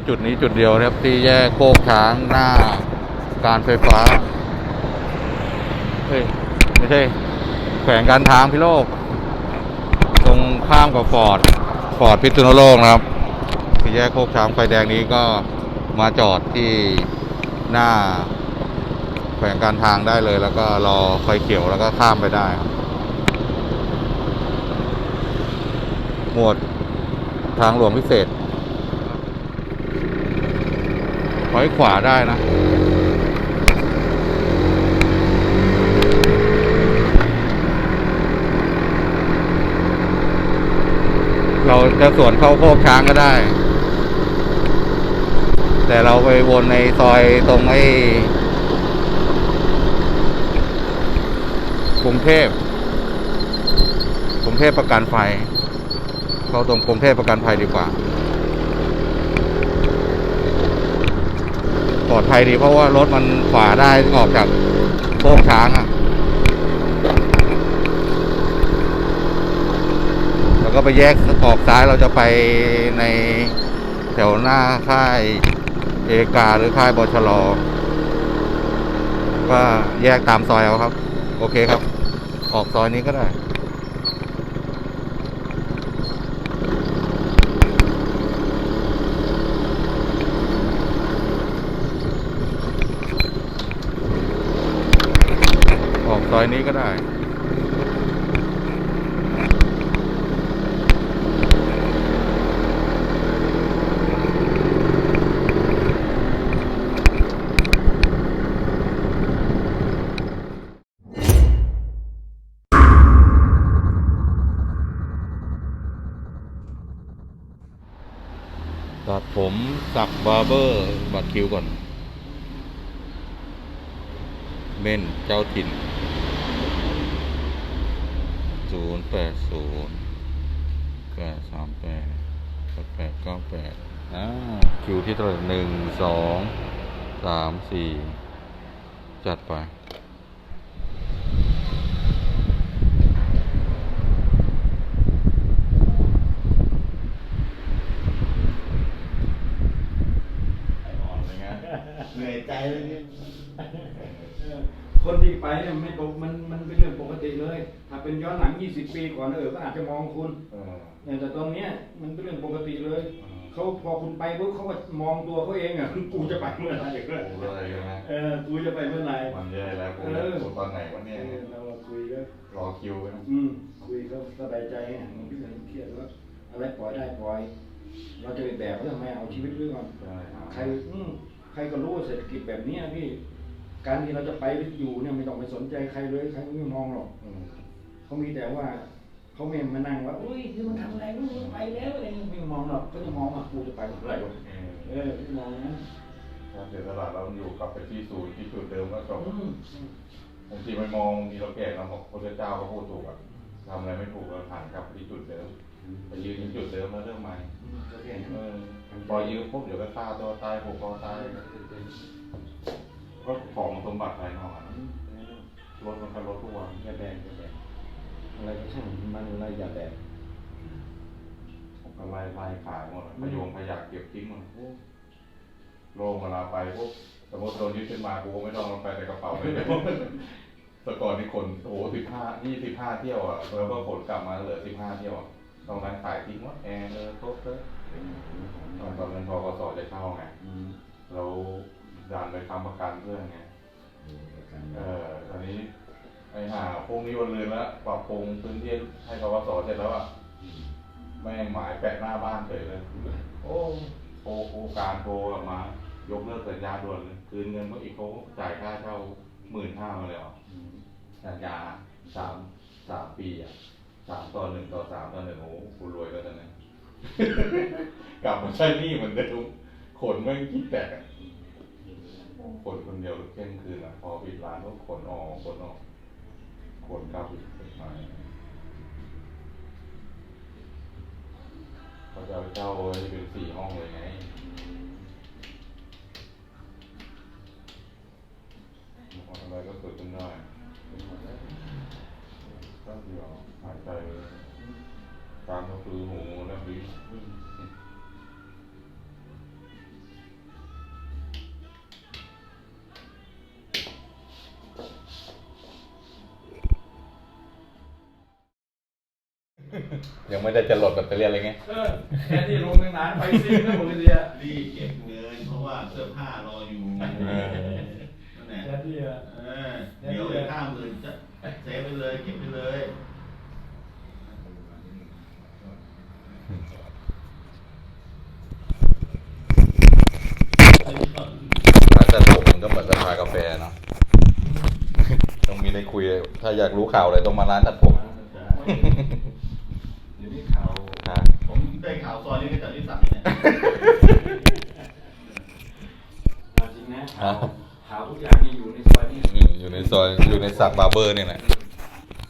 ีจุดนี้จุดเดียวนะครับที่แยกโคกช้างหน้า การไฟฟ้า เฮ้ย ไม่ใช่แขวงการทางพิโลก ตรงข้ามกับฟอร์ดฟอร์ดพิษณุโลกนะครับที่แยกโคกช้างไฟแดงนี้ก็มาจอดที่หน้า แขวงการทางได้เลย แล้วก็รอไฟเขียวแล้วก็ข้ามไปได้ครับหมวดทางหลวงพิเศษ ไว้ขวาได้นะเราจะสวนเข้าโคกช้างก็ได้ แต่เราไปวนในซอยตรงไอ้กรุงเทพกรุงเทพประกันไฟ เข้าตรงกรุงเทพประกันภัยดีกว่า ปลอดภัยดีเพราะว่ารถมันขวาได้ออกจากโค้งช้างอะ่ะ แล้วก็ไปแยกออกซ้ายเราจะไปในแถวหน้าค่ายเอกาหรือค่ายบชรก็แยกตามซอยเอาครับ โอเคครับ ออกซอยนี้ก็ได้ อยนี้ก็ได้ ตัดผมสักบาร์เบอร์ บัตรคิวก่อน เม่นเจ้าถิ่น ศูน ย์แปดศูนย์แปดสามแปดแปดแปดเก้าแปดอ่าคิวที่เท่าไหร่หนึ่งสองสามสี่จัดไปเหนื่อยใจเลยเนี่ยคนที่ไปเนี่ยไม่ปกมัน เป็นย้อนหลัง 20 ปีก่อนเออก็อาจจะมองคุณเออเนี่ยแต่ตอนเนี้ยมันเป็นเรื่องปกติเลยอืมเขาพอคุณไปปุ๊บเขาก็มองตัวเขาเองอะกูจะไปเมื่อไหร่กูเลยใช่ไหมเออกูจะไปเมื่อไหร่มันแย่แล้วกูเออกูตอนไหนวะเนี่ยเออเราคุยก็รอคิวกันอืมคุยก็สบายใจไงมันไม่ต้องเครียดว่าอะไรปล่อยได้ปล่อย เราจะไปแบกเขาทำไมเอาชีวิตเรื่องก่อนใช่ครับใครอืมใครก็รู้ว่าเศรษฐกิจแบบเนี้ยพี่การที่เราจะไปอยู่เนี่ยไม่ต้องไปสนใจใครเลยใครไม่มองหรอกอืม เขามีแต่ว่าเขาไม่มานั่งว่าอุ้ยคือมันทำอะไรมึงไปแล้วอะไรไม่มองหรอกเขาจะมองว่ากูจะไปเมื่อไหร่วะเออไม่มองนะถ้าเสียสละเราอยู่กลับไปที่ศูนย์ที่จุดเดิมก็จบอืมบางทีไม่มองบางทีเราแก่เราบอกพระเจ้าก็พูดถูกอะทำอะไรไม่ถูกเราผ่านกลับไปที่จุดเดิมไปยืนที่จุดเดิมแล้วเริ่มใหม่ก็แค่นั้นเออพอยืนปุ๊บเดี๋ยวก็ฆ่าตัวตายผูกคอตายก็ของสมบัติภายนอกอะนะรถมันก็รถทุกวันอย่าแบกอย่าแบก อะไรก็ช่างมันอะไรอย่าแบกผมก็ไล่ไล่ขายหมดอะพยงขยะเก็บทิ้งหมดโล่งเวลาไปปุ๊บสมมติโดนยึดขึ้นมากูก็ไม่ต้องลงไปในกระเป๋าเลยแต่ก่อนนี่ขนโอ้โหสิบห้ายี่สิบห้าเที่ยวอะแล้วก็ขนกลับมาเหลือสิบห้าเที่ยวอะตรงนั้นขายทิ้งหมดแอร์เลยโต๊ะเลยตอนตอนนั้นพอกสจะเช่าไงอืมเราด่านไปทำประกันเพื่อนไงเออตอนนี้ ไอ้ห่าพรุ่งนี้วันเรือนแล้วปรับปรุงพื้นที่ให้กวสเสร็จแล้วอะแม่งหมายแปะหน้าบ้านเฉยเลย โอ้โทรโครงการโทรกลับมา ยกเลิกสัญญาด่วนเลยคืนเงินเมื่ออีกเขาจ่ายค่าเช่าหมื่นห้ามาเลยอะสัญญาสามสามปีอะสามต่อหนึ่งต่อสามต่อหนึ่งโอ้โหกูรวยแล้วตอนนี้กลับมาใช้หนี้เหมือนเดิมขนแม่งคิดแตกอะขนคนเดียวเที่ยงคืนอะ พอปิดร้านก็ขนออกขนออก ขนกลับอีกมาเขาจะเอาเจ้าไว้เป็นสี่ห้องเลยไงอะไรก็เกิดขึ้นได้ตั้งเดียวหายใจตามก็คือหูแล้วบิ ยังไม่ได้จะโหลดแบตเตอรี่อะไรไงเออแค่ที่ลงนานๆไปซินะผมเดียรีบเก็บเงินเพราะว่าเสื้อผ้ารออยู่เออนั่นแหละแค่ที่อะเออเดี๋ยวไปข้ามหมื่นจะเซฟไปเลยเก็บไปเลยร้านตัดผมมันก็เหมือนสภากาแฟเนาะต้องมีได้คุย ถ้าอยากรู้ข่าวอะไรต้องมาร้านตัดผม เดี๋ยวนี้ข่าว ฮะ ผมได้ข่าวซอยนี้จากนิสสันเนี่ย เอา จริงนะข่าวข่าวทุกอย่างนี่อยู่ในซอยนี่อืมอยู่ในซอยอยู่ในสักบาร์เบอร์นี่แหละ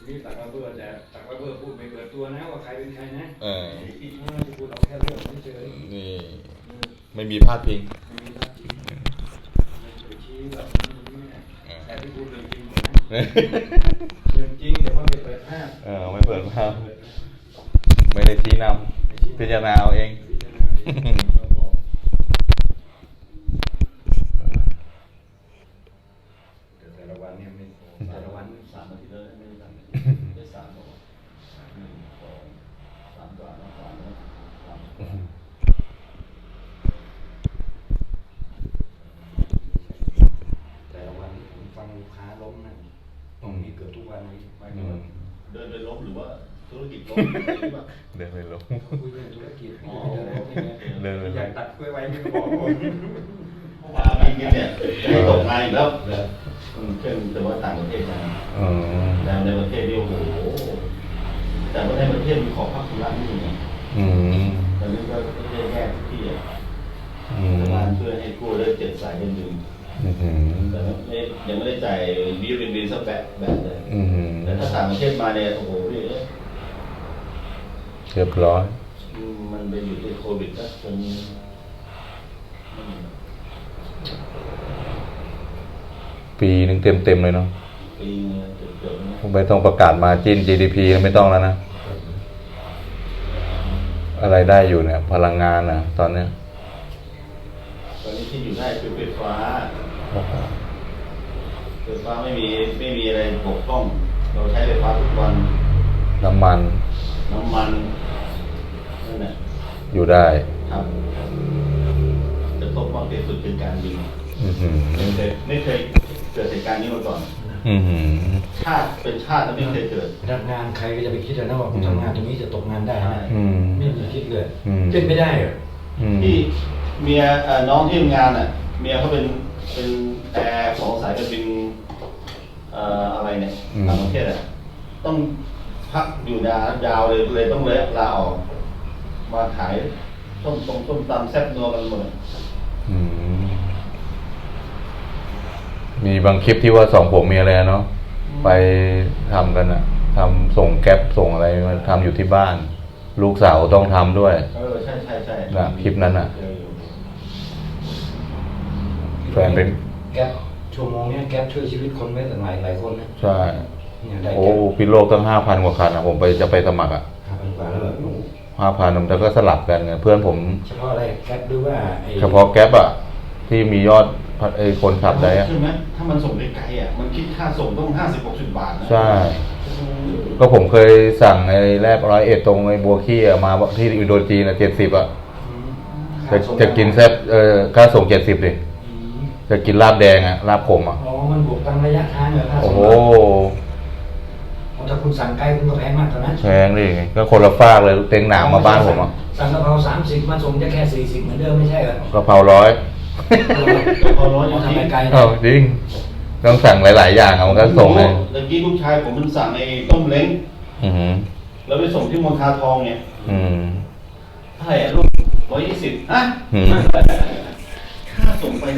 นี่ตักระเบิดแต่ตักระเบิดพูดไม่เปิดตัวนะว่าใครเป็นใครนะเออเออจะพูดเอาแค่เรื่องเฉยๆนี่เออไม่มีพลาดพิงไม่มีความจริงไม่ไปชี้แบบนี้ไม่ได้แต่ที่พูดเรื่องจริงหมดนะเรื่องจริงแต่ว่าไม่เปิดภาพเออไม่เปิดภาพไม่ได้ชี้นำพิจารณาเอาเอง พิจารณาเองเราบอกแต่แต่ละวันเนี่ยไม่แต่ละวัน สามอาทิตย์แล้วไม่ได้ทำได้สามหรอกหนึ่งสองสามกว่าแล้วสามแล้วสาม แต่ละวันนี่ผมฟังลูกค้าล้มนะตรง นี้เกือบทุกวันเลยไปอืเกือบมเดินไปลบหรือว่าธุรกิจลบหรือว่าเดินไปลงคุยเรื่องธุรกิจอ๋อเดินไปลอยากงตัดกล้วยไว้ไม่บอกผมเมื่อวานมีเนี่ยจะให้ตกงานอีกแล้วอืมเช่นแต่ว่าต่างประเทศนะอืมแต่ในประเทศนี่โอ้โหแต่ว่าในประเทศมีของภาคธุระนี่ไงอืมตอนนี้ก็ประเทศแยกทุกที่อะอืรัฐบาลมช่วยให้กู้ได้เจ็ดสายเดือนหนึ่งอืม แต่ไม่ยังไม่ได้จ่ายบีบินบินสักแบบแบบเลยอืมแต่ถ้าต่างประเทศมาเนี่ยโอ้โหพี่เอ้ยเรียบร้อยอืมมันไปอยู่ที่โควิดก็จนอืมปีหนึ่งเต็มเต็มๆเลยเนาะปีเนี่ยเกือบๆเนี่ยไม่ต้องประกาศมาจิน GDP ไม่ต้องแล้วนะ อะไรได้อยู่เนี่ย พลังงานอะ ตอนเนี้ยตอนนี้ที่อยู่ได้คือไฟฟ้า ไฟฟ้าไม่มีไม่มีอะไรบกพร่อง เราใช้ไฟฟ้าทุกวัน น้ำมัน น้ำมันนั่นแหละอยู่ได้ ครับจะตกมากที่สุดคือการบินอือหือไม่เคยไม่เคยเกิดเหตุการณ์นี้มาก่อน อือหือชาติเป็นชาติแล้วไม่เคยเกิดพนักงานใครก็จะไปคิดนะว่าผมทำงานตรงนี้จะตกงานได้นะอืมไม่มีคิดเลยอืมเป็นไม่ได้เหรออืมที่เมียเอ่อน้องที่ทำงานอะ เมียเขาเป็น เป็นแอร์ของสายการบินเอ่ออะไรเนี่ยต่างประเทศอะต้องพักอยู่นานยาวเลยเลยต้องเลยลาออก มาขายส้มตรงส้มตำแซ่บนัวกันหมดเลยอืมมีบางคลิปที่ว่าสองผมมีอะไรเนาะไปทำกันอะทำส่งแก๊ปส่งอะไรมาทำอยู่ที่บ้าน ลูกสาวต้องทำด้วยเออใช่ใช่ใช่น่ะคลิปนั้นน่ะเจออยู่ แฟนเป็นแก๊ปชั่วโมงเนี้ยแก๊ปช่วยชีวิตคนไว้ตั้งหลายหลายคนนะใช่เนี่ยได้โอ้แก๊ปพิโลกตั้งห้าพันกว่าคันอะผมไปจะไปสมัครอะห้าพันกว่าแล้วเหรอห้าพันแต่ก็สลับกันไงเพื่อนผม เฉพาะอะไรแก๊ปหรือว่าไอ้เฉพาะแก๊ปอะที่มียอดไอ้คนขับได้อะใช่ไหมถ้ามันส่งไกลๆอะ มันคิดค่าส่งต้องห้าสิบหกสิบบาทนะใช่ ก็ผมเคยสั่งไอ้แรกร้อยเอ็ดตรงไอ้บัวขี้อะมาที่อินโดจีนอะเจ็ดสิบอะอืมจะจะกินแซ่บเออค่าส่งเจ็ดสิบดิอืม จะกินลาบแดงอะลาบขมอะอ๋อมันบวกตามระยะทางเหรอถ้าสโอ้มโหมติอ๋อถ้าคุณสั่งไกลคุณก็แพงมากเท่านั้นแพงดิก็คนละฟากเลยเต็งหนามมาบ้านผมอะสั่งกะเพราสามสิบมาส่งจะแค่สี่สิบเหมือนเดิมไม่ใช่เหรอกะเพราร้อยพอร้อยอ๋อจริทำงไมไกลเอ้าจริงต้องสั่งหลาย ๆ อย่างอะมันก็ส่งเลยเมื่อกี้ลูกชายผมมันสั่งไอ้ต้มเล้งอือหือแล้วไปส่งที่มณฑาทองเนี่ยอืมเท่าไหร่อะลูกร้อยยี่สิบฮะ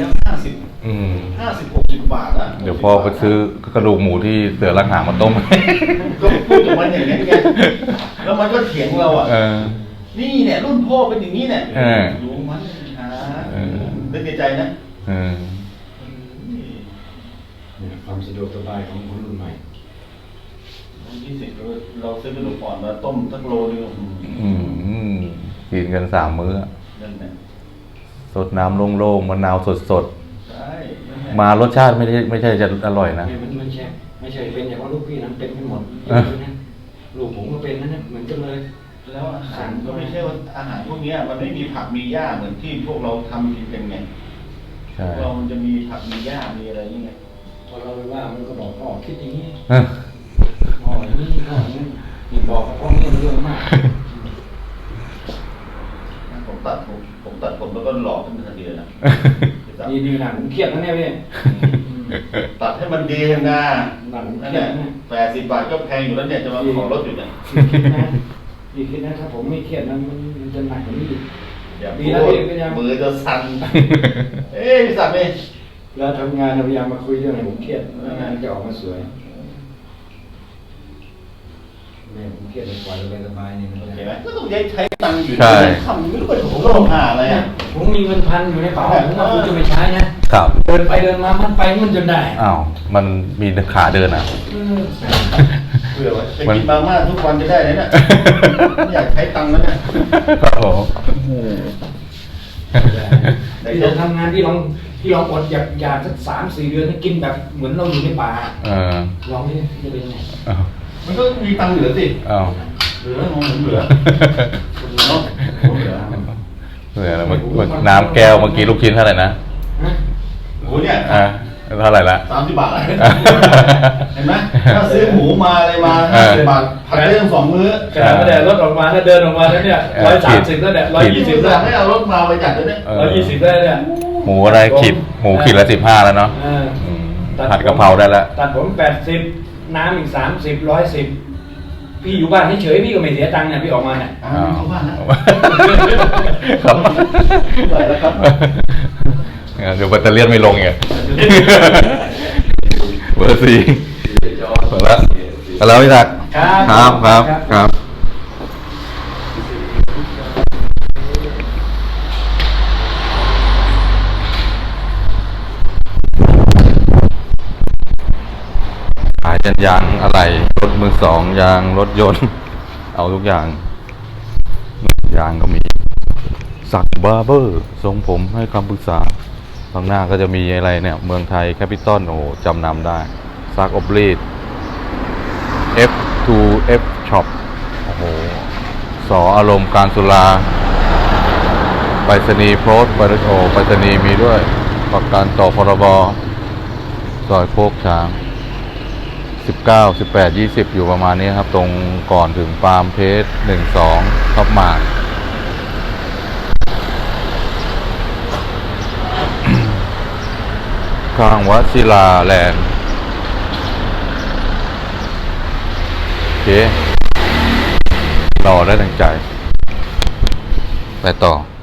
อืมค่าส่งไปแล้วห้าสิบอืมห้าสิบหกสิบบาทอะเดี๋ยวพ่อไปซื้อกระดูกหมูที่เสือรักหางมาต้ม ก็พูดกับมันอย่างนี้นไงแล้วมันก็เถียงเราอะ เออ นี่เนี่ยรุ่นพ่อเป็นอย่างนี้เนี่ยเออรู้มันหาเออ นึกในใจนะเออเนี่ยความสะดวกสบายของคนรุ่นใหม่ ยี่สิบเราซื้อกระดูกอ่อนมาต้มสักโลนึงอืมอืมกินกันสามมื้ออะนั่นแหละ สดน้ำโล่งๆมะนาวสดใช่นั่นแหละๆมารสชาติไม่ใช่ไม่ใช่จะอร่อยนะ ไม่มันไม่ใช่ไม่ใช่เป็นอย่างว่าลูกพี่นั้นเป็นไม่หมดเออนะลูกผมก็เป็นนั่นนะมันจังเลย แล้วอาหารก็ไม่ใช่ว่าอาหารพวกเนี้ยมันไม่มีผักมีหญ้าเหมือนที่พวกเราทำกินกันไงใช่พวกเรามันจะมีผักมีหญ้ามีอะไรนี่ไงพอเราไปว่ามันก็บอกพ่อคิดอย่างนี้เออพ่ออย่างนี้พ่ออย่างนี้นี่บอกกับพ่อเนี่ยเรื่องมาก ผมตัดผมผมตัดผมแล้วก็หลอกขึ้น ทันทีเลยนะนี่นี่หนังผมเครียดนะเนี่ยพี่ตัดให้มันดีนะหนังผมนั่นเครีแหยละดนะแปดสิบบาทก็แพงอยู่แล้วเนี่ยจะมาขอลดอยู่เนี่ยพี่คิดนะพี่คิดนะถ้าผมไม่เครียดนะมันมันจะหนักกว่านี้อีกอย่าดีพูแล้วดพี่พยายามมือจะสั่นเอ้ยพี่สักดิ์นี่แล้วทำงานเราพยายามมาคุยเรื่องอะไรผมเครียดแล้วงานจะออกมาสวย แม่ผมเครียดเลยปล่อยสบายๆนี่มันเห็นไหมก็ต้องใช้ใช้ตังค์อยู่ใช่ ทำไม่รู้เป็นของโลกหาอะไรอะผมมีเงินพันอยู่ในกระเป๋าผมว่าผมจะไม่ใช้นะ ครับเดินไปเดินมามันไปมันจนได้อ้าวมันมีขาเดินอะ เออเผื่อไว้จะมันกินมาม่าทุกวันจะได้เลยเนี่ยไม่อยากใช้ตังค์แล้วเนี่ยครับผมพี่ลองทำงานพี่ลองพี่ลองอดอยากอยากสักสามสี่เดือนให้กินแบบเหมือนเราอยู่ในป่าเออลองดิจะเป็นยังไง อ้าว มันก็มีตังค์เหลือสิ อ้าวเหลือมองเหลือเนาะเหลือเหลือแล้วเมื่อเมื่อน้ำแก้วเมื่อกี้ลูกชิ้นเท่าไหร่นะฮะโอ้เนี่ยอะเท่าไหร่ละ สามสิบบาทเห็นไหมถ้าซื้อหมูมาอะไรมาเอห้าอสิบบาทผัดได้ทั้งสองมื้อขนาดไม่ได้รถออกมาถ้าเดินออกมาแล้วเนี่ยเออร้อยผิสามด สิบแล้วเนี่ยร้อยผิยี่ดสิบแล้แล้ววให้เอารถมาไปจัดเลยเนี่ยเออร้อยยี่สิบได้เนี่ยหมูอะไรขีดหมูขีดละสิบห้าแล้วเนาะเอออืมผัดกะเพราได้แล้วตัดผมแปดสิบ น้ำอีกสามสิบร้อยสิบพี่อยู่บ้านเฉยๆพี่ก็ไม่เสียตังค์เนี่ยพี่ออกมาเนี่ยอ่าเข้าบ้านแล้วครับไหวแล้วครับงั้นเดี๋ยวแบตเตอรี่ยนไม่ลงไงเบอร์สี่หมดแล้วหมดแล้วพี่ตักครับครับครับครับขาย เป็นยางอะไร รถมือสอง ยางรถยนต์ เอาทุกอย่าง ยางก็มี สักบาร์เบอร์ ทรงผมให้คำปรึกษาข้างหน้าก็จะมีอะไรเนี่ย เมืองไทยแคปิตอลโอ้โหจำนำได้ ซักอบรีด F2F Shop โอ้โห สออารมณ์การสุราไปรษณีย์โพสต์ไปรษโอไปรษณีย์มีด้วย ประกันต่อพรบ ซอยโคกช้าง 19 18 20 อยู่ประมาณนี้ครับ ตรงก่อนถึงปาล์มเพชร12ท็อปมาร์ข้างวัดศิลาแลนด์โอเครอได้ดังใจ ไปต่อ